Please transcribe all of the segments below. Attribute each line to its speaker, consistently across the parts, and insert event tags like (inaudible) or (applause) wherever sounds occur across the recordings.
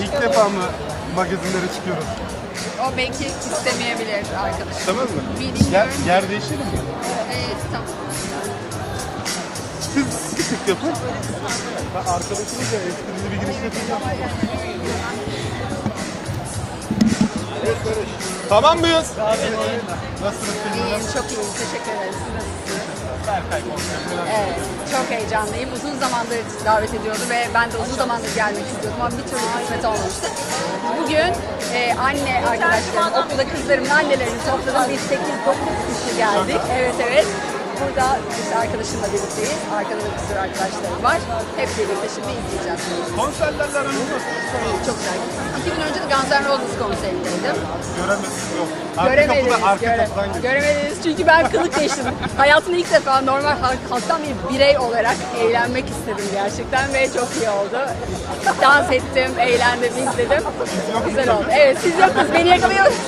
Speaker 1: İlk defa mı magazinlere çıkıyoruz?
Speaker 2: O belki istemeyebilir arkadaşım.
Speaker 1: Tamam mı?
Speaker 2: Bilmiyorum.
Speaker 1: Yer, yer değişelim mi?
Speaker 2: Evet tamam.
Speaker 1: Siz sık yapın. Ben arkadaşımızla esprili bir giriş yapacağım. Tamam mıyız? Nasılsınız?
Speaker 2: İyiyim, çok iyiyim. Teşekkür ederiz. Siz nasılsınız? Evet, çok heyecanlıyım. Uzun zamandır davet ediyordu ve ben de uzun zamandır gelmek istiyordum ama bir türlü kısmet olmamıştı. Bugün e, anne arkadaşlarım, okulda kızlarımın annelerini topladım. Biz 8-9 kişi geldik. Evet evet. Burada işte arkadaşımla birlikteyiz. Arkada da bir sürü arkadaşlarım var. Hep birlikte şimdi izleyeceğiz.
Speaker 1: Konserlerle aranız nasıl?
Speaker 2: Çok güzel. İki gün önce de Guns N' Roses konserindeydim.
Speaker 1: Göremedim yok. Arka
Speaker 2: Göremediniz,
Speaker 1: kapıda arka
Speaker 2: göre-
Speaker 1: kapıdan geçtim.
Speaker 2: göremediniz çünkü ben kılık değiştirdim. (laughs) Hayatımda ilk defa normal halk, halktan bir birey olarak eğlenmek istedim gerçekten ve çok iyi oldu. Dans ettim, eğlendim, izledim. Güzel oldu. Evet, siz yoktunuz, beni yakalıyorsunuz.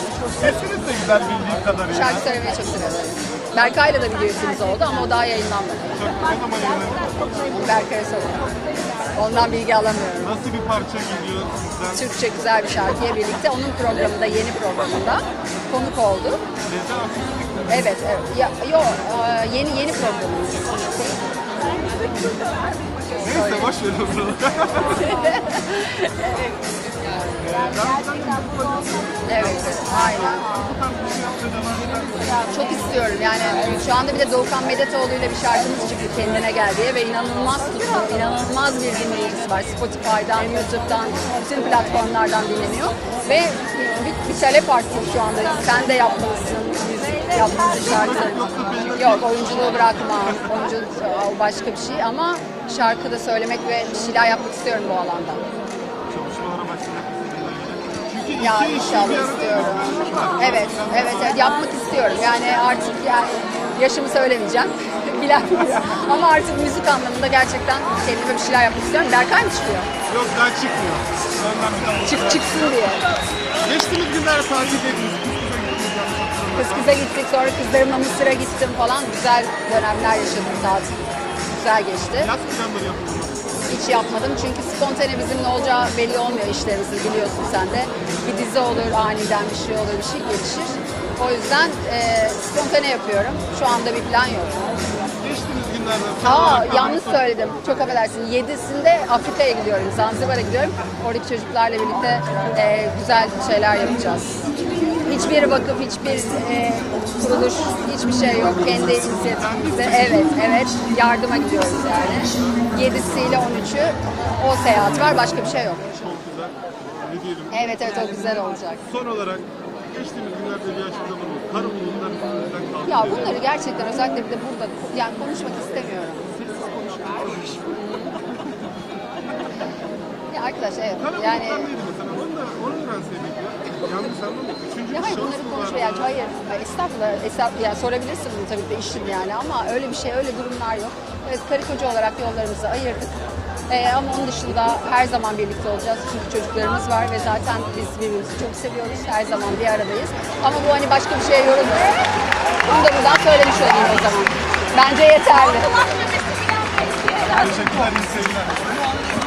Speaker 1: Sesiniz de güzel bildiğim kadarıyla.
Speaker 2: Şarkı söylemeyi çok seviyorum. Berkay'la da videosumuz oldu ama o daha yayınlanmadı. Berkay'a sorun. Ondan bilgi alamıyorum.
Speaker 1: Nasıl bir parça geliyor sizden?
Speaker 2: Türkçe güzel bir şarkıya birlikte onun programında, yeni programında konuk oldu. Evet, evet. Ya, yo, e, yeni yeni programımız.
Speaker 1: Neyse boş verin o zaman. (laughs)
Speaker 2: Evet, evet, aynen. Çok istiyorum yani şu anda bir de Doğukan Medetoğlu ile bir şarkımız çıktı kendine gel ve inanılmaz tuttu, inanılmaz bir dinleyicisi var. Spotify'dan, YouTube'dan, bütün platformlardan dinleniyor ve bir, bir talep arttı şu anda. Sen de yapmalısın, müzik yapmalısın şarkı. Yok oyunculuğu bırakma, oyunculuk başka bir şey ama şarkı da söylemek ve bir şeyler yapmak istiyorum bu alanda. Ya inşallah istiyorum. Evet, evet, evet yapmak istiyorum. Yani artık yani yaşımı söylemeyeceğim. (laughs) Bilemiyorum. Ama artık müzik anlamında gerçekten kendime bir şeyler yapmak istiyorum. Berkay mı çıkıyor?
Speaker 1: Yok daha çıkmıyor. Bir
Speaker 2: Çık çıksın diye.
Speaker 1: Geçtiğimiz günler tatil ettiniz. Kız kıza
Speaker 2: gittik, sonra kızlarımla Mısır'a gittim falan. Güzel dönemler yaşadım tatil. Güzel geçti.
Speaker 1: Yaz planları yapıldı.
Speaker 2: Hiç yapmadım çünkü spontane bizim ne olacağı belli olmuyor işlerimizin biliyorsun sen de. Bir dizi olur, aniden bir şey olur, bir şey gelişir. O yüzden e, spontane yapıyorum. Şu anda bir plan yok.
Speaker 1: Geçtiğimiz günlerde
Speaker 2: Aa yanlış söyledim. Çok affedersin. Yedisinde Afrika'ya gidiyorum. Zanzibar'a gidiyorum. Oradaki çocuklarla birlikte e, güzel şeyler yapacağız. Hiçbir vakıf, hiçbir e, kuruluş, hiçbir şey yok. Kendi inisiyatifimizde. Evet, evet. Yardıma gidiyoruz yani. Yedisiyle 13'ü o seyahat var. Başka bir şey yok.
Speaker 1: çok güzel. Ne diyelim?
Speaker 2: Evet, evet. O güzel olacak.
Speaker 1: Son olarak geçtiğimiz günlerde bir açıklama bulundu. Kara bulutlar üstümüzden kalktı.
Speaker 2: Ya bunları gerçekten özellikle bir de burada yani konuşmak istemiyorum. Ya arkadaş evet
Speaker 1: Kara
Speaker 2: yani
Speaker 1: bulutlar neydi ya. Yanlış anlama. Üçüncü
Speaker 2: ya
Speaker 1: bir
Speaker 2: hayır
Speaker 1: şans
Speaker 2: bunları
Speaker 1: mı
Speaker 2: konuşma
Speaker 1: var?
Speaker 2: yani hayır estağfurullah, estağfurullah yani sorabilirsin bunu tabii ki de işim yani ama öyle bir şey öyle durumlar yok. Evet karı koca olarak yollarımızı ayırdık. Ee, ama onun dışında her zaman birlikte olacağız çünkü çocuklarımız var ve zaten biz birbirimizi çok seviyoruz. Her zaman bir aradayız. Ama bu hani başka bir şeye yorulmasın. Bunu da buradan söylemiş olayım o zaman. Bence yeterli.
Speaker 1: Teşekkürler, iyi seyirler.